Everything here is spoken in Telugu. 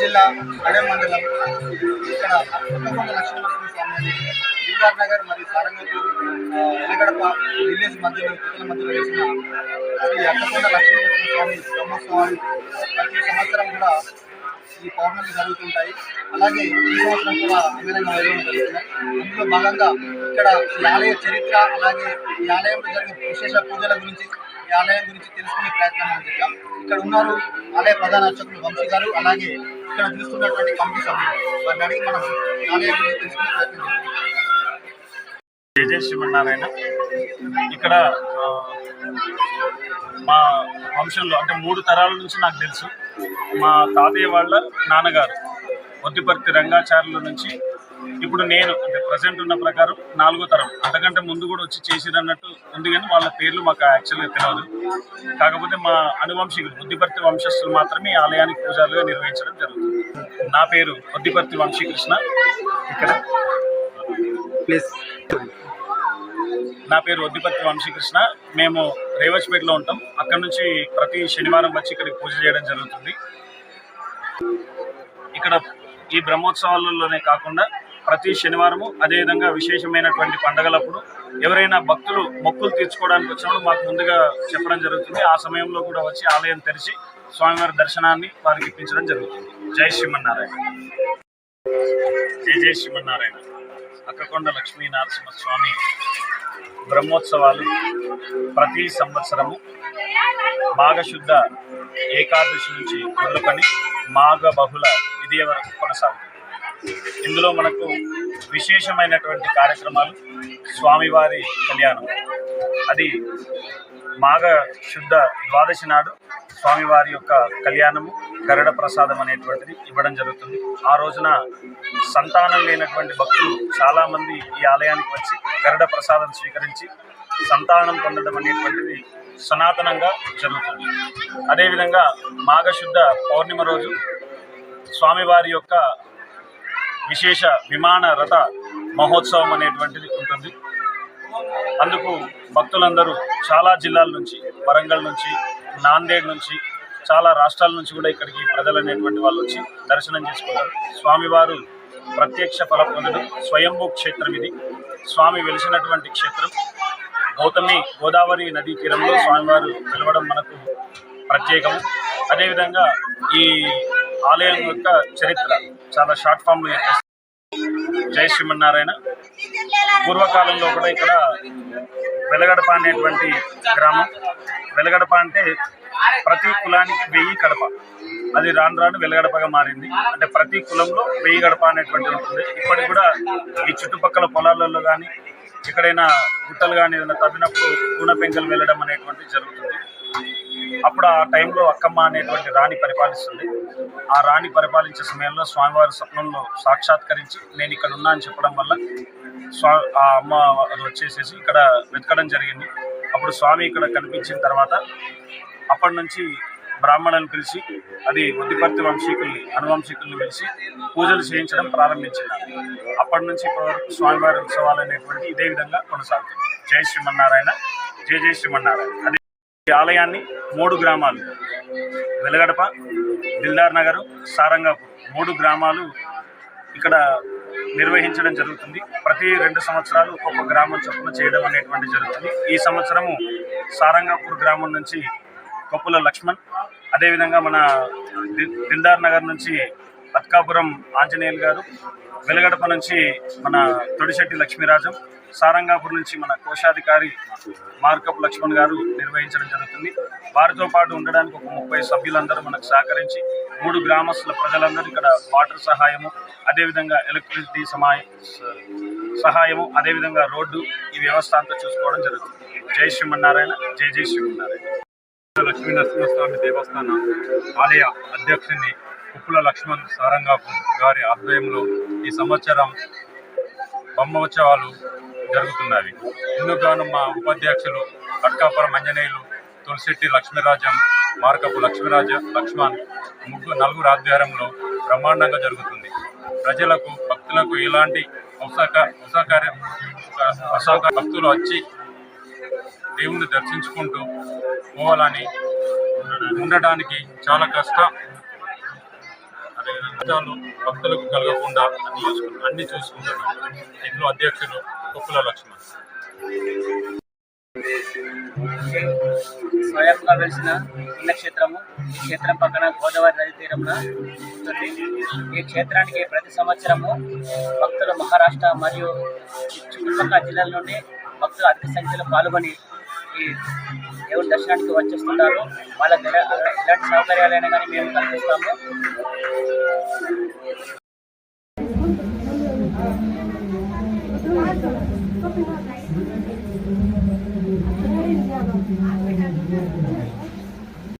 జిల్లా అడే మండలం ఇక్కడ కొత్తకొండ లక్ష్మీనరసింహ స్వామి దిల్వార్ నగర్ మరియు సారంగపూర్ ఆ, ఎలగడప విలేజ్ మధ్యలో పిల్లల మధ్యలో వేసిన శ్రీ అక్కకొండ లక్ష్మీనరసింహ స్వామి బ్రహ్మోత్సవాలు ప్రతి సంవత్సరం కూడా ఈ పౌర్ణమి జరుగుతుంటాయి. అలాగే ఈ సంవత్సరం కూడా అంగరంగ జరుగుతున్నాయి అందులో భాగంగా ఇక్కడ ఈ ఆలయ చరిత్ర అలాగే ఈ ఆలయంలో జరిగే విశేష పూజల గురించి ఈ ఆలయం గురించి తెలుసుకునే ప్రయత్నం చేద్దాం ఇక్కడ ఉన్నారు ఆలయ ప్రధాన అర్చకులు వంశీ గారు అలాగే ఇక్కడ చూస్తున్నటువంటి కమిటీ సభ్యులు. వారిని అడిగి మనం ఆలయం గురించి తెలుసుకునే ప్రయత్నం చేద్దాం. జయ ఇక్కడ ఆ, మా వంశంలో అంటే మూడు తరాల నుంచి నాకు తెలుసు. మా తాతయ్య వాళ్ళ నాన్నగారు వద్దిపర్తి రంగాచార్యుల నుంచి ఇప్పుడు నేను అంటే ప్రజెంట్ ఉన్న ప్రకారం నాలుగో తరం. అంతకంటే ముందు కూడా వచ్చి చేసిరన్నట్టు ఉంది కానీ వాళ్ళ పేర్లు మాకు యాక్చువల్గా తెలియదు కాకపోతే మా అనువంశికులు వద్దిపర్తి వంశస్థులు మాత్రమే ఆలయానికి పూజారులుగా నిర్వహించడం జరుగుతుంది. నా పేరు వద్దిపర్తి వంశీకృష్ణ. ఇక్కడ. ప్లీజ్ నా పేరు వద్దిపత్తి వంశీకృష్ణ. మేము రేవచ్పేటలో ఉంటాం. అక్కడ నుంచి ప్రతి శనివారం వచ్చి ఇక్కడికి పూజ చేయడం జరుగుతుంది. ఇక్కడ ఈ బ్రహ్మోత్సవాలలోనే కాకుండా ప్రతి శనివారము అదేవిధంగా విశేషమైనటువంటి పండగలప్పుడు ఎవరైనా భక్తులు మొక్కులు తీర్చుకోవడానికి వచ్చినప్పుడు మాకు ముందుగా చెప్పడం జరుగుతుంది. ఆ సమయంలో కూడా వచ్చి ఆలయం తెరిచి స్వామివారి దర్శనాన్ని వారికి ఇప్పించడం జరుగుతుంది. జై శ్రీమన్నారాయణ. జై జై శ్రీమన్నారాయణ. అక్కకొండ లక్ష్మీ నరసింహ స్వామి బ్రహ్మోత్సవాలు ప్రతి సంవత్సరము మాఘశుద్ధ ఏకాదశి నుంచి మొదలుకొని మాఘ బహుళ ఇదే వరకు కొనసాగుతుంది ఇందులో మనకు విశేషమైనటువంటి కార్యక్రమాలు స్వామివారి కళ్యాణం. అది మాఘ శుద్ధ ద్వాదశి నాడు స్వామివారి యొక్క కళ్యాణము గరుడ ప్రసాదం అనేటువంటిది ఇవ్వడం జరుగుతుంది. ఆ రోజున సంతానం లేనటువంటి భక్తులు చాలామంది ఈ ఆలయానికి వచ్చి గరుడ ప్రసాదం స్వీకరించి సంతానం పొందడం అనేటువంటిది సనాతనంగా జరుగుతుంది. అదేవిధంగా మాఘశుద్ధ పౌర్ణిమ రోజు స్వామివారి యొక్క విశేష విమాన రథ మహోత్సవం అనేటువంటిది ఉంటుంది. అందుకు భక్తులందరూ చాలా జిల్లాల నుంచి వరంగల్ నుంచి నాందేడ్ నుంచి చాలా రాష్ట్రాల నుంచి కూడా ఇక్కడికి ప్రజలు అనేటువంటి వాళ్ళు వచ్చి దర్శనం చేసుకుంటారు. స్వామివారు ప్రత్యక్ష ఫలప్రదుడు స్వయంభూ క్షేత్రం ఇది. స్వామి వెలిసినటువంటి క్షేత్రం. గౌతమి గోదావరి నదీ తీరంలో స్వామివారు వెలవడం మనకు ప్రత్యేకము. అదేవిధంగా ఈ ఆలయం యొక్క చరిత్ర చాలా షార్ట్ ఫామ్లో చెప్పేసి జై శ్రీమన్నారాయణ. పూర్వకాలంలో కూడా ఇక్కడ వెలగడప అనేటువంటి గ్రామం. వెలగడప అంటే ప్రతి కులానికి వెయ్యి కడప. అది రాను రాను వెలగడపగా మారింది. అంటే ప్రతి కులంలో వెయ్యి గడప అనేటువంటి ఉంటుంది. ఇప్పటికి కూడా ఈ చుట్టుపక్కల పొలాలలో కానీ ఎక్కడైనా గుట్టలు కానీ ఏదైనా తవ్వినప్పుడు గుణ పెంకలు వెళ్ళడం అనేటువంటిది జరుగుతుంది. అప్పుడు ఆ టైంలో అక్కమ్మ అనేటువంటి రాణి పరిపాలిస్తుంది. ఆ రాణి పరిపాలించే సమయంలో స్వామివారి స్వప్నంలో సాక్షాత్కరించి నేను ఇక్కడ ఉన్నా అని చెప్పడం వల్ల స్వా ఆ అమ్మ వచ్చేసేసి ఇక్కడ వెతకడం జరిగింది. అప్పుడు స్వామి ఇక్కడ కనిపించిన తర్వాత అప్పటి నుంచి బ్రాహ్మణులను పిలిచి అది బుద్ధిపర్తి వంశీకుల్ని అనువంశీకుల్ని పిలిచి పూజలు చేయించడం ప్రారంభించింది. అప్పటి నుంచి ఇప్పటివరకు స్వామివారి ఉత్సవాలు అనేటువంటి ఇదే విధంగా కొనసాగుతుంది జై శ్రీమన్నారాయణ జై జై శ్రీమన్నారాయణ. అదే ఈ ఆలయాన్ని మూడు గ్రామాలు. వెలగడప దిల్దార్ నగర్ సారంగాపూర్. మూడు గ్రామాలు ఇక్కడ నిర్వహించడం జరుగుతుంది. ప్రతి రెండు సంవత్సరాలు ఒక్కొక్క గ్రామం చొప్పున చేయడం అనేటువంటి జరుగుతుంది. ఈ సంవత్సరము సారంగాపూర్ గ్రామం నుంచి కొప్పుల లక్ష్మణ్ అదేవిధంగా మన దిల్దార్ నగర్ నుంచి అత్కాపురం ఆంజనేయులు గారు వెలగడప నుంచి మన తొడిశెట్టి లక్ష్మీరాజం సారంగాపూర్ నుంచి మన కోశాధికారి మార్కప్ లక్ష్మణ్ గారు నిర్వహించడం జరుగుతుంది. వారితో పాటు ఉండడానికి ఒక ముప్పై సభ్యులందరూ మనకు సహకరించి మూడు గ్రామస్తుల ప్రజలందరూ ఇక్కడ వాటర్ సహాయము అదేవిధంగా ఎలక్ట్రిసిటీ సమాయ సహాయము అదేవిధంగా రోడ్డు ఈ వ్యవస్థ అంతా చూసుకోవడం జరుగుతుంది. జై శ్రీమన్నారాయణ జై జై శ్రీమన్నారాయణ. లక్ష్మీ నరసింహస్వామి దేవస్థాన ఆలయ అధ్యక్షుని కుప్పుల లక్ష్మణ్ సారంగాపూర్ గారి ఆధ్వర్యంలో ఈ సంవత్సరం బ్రహ్మోత్సవాలు జరుగుతున్నవి ఇందుకు మా ఉపాధ్యక్షులు కట్కాపురం అంజనేయులు తులసిట్టి లక్ష్మీరాజం మార్కపు లక్ష్మీరాజ లక్ష్మణ్ ముగ్గురు నలుగురు ఆధ్వర్యంలో బ్రహ్మాండంగా జరుగుతుంది. ప్రజలకు భక్తులకు ఎలాంటి అసౌకర్యం అసౌక భక్తులు వచ్చి దేవుణ్ణి దర్శించుకుంటూ పోవాలని ఉండడానికి చాలా కష్టం. అదేవిధంగా కష్టాలు భక్తులకు కలగకుండా అన్ని చూసుకుంటారు అన్ని చూసుకుంటున్నాం ఇందులో అధ్యక్షులు కుప్పుల లక్ష్మణ్. స్వయంగా వెలిసిన పుణ్యక్షేత్రము ఈ క్షేత్రం పక్కన గోదావరి నది తీరంలో ఉంటుంది. ఈ క్షేత్రానికి ప్రతి సంవత్సరము భక్తులు మహారాష్ట్ర మరియు చుట్టుపక్కల జిల్లాల నుండి భక్తులు అధిక సంఖ్యలో పాల్గొని దేవుడి దర్శనానికి వచ్చేస్తుంటారు. వాళ్ళకి ఎలా- ఎలాంటి సౌకర్యాలైనా కానీ మేము కల్పిస్తాము.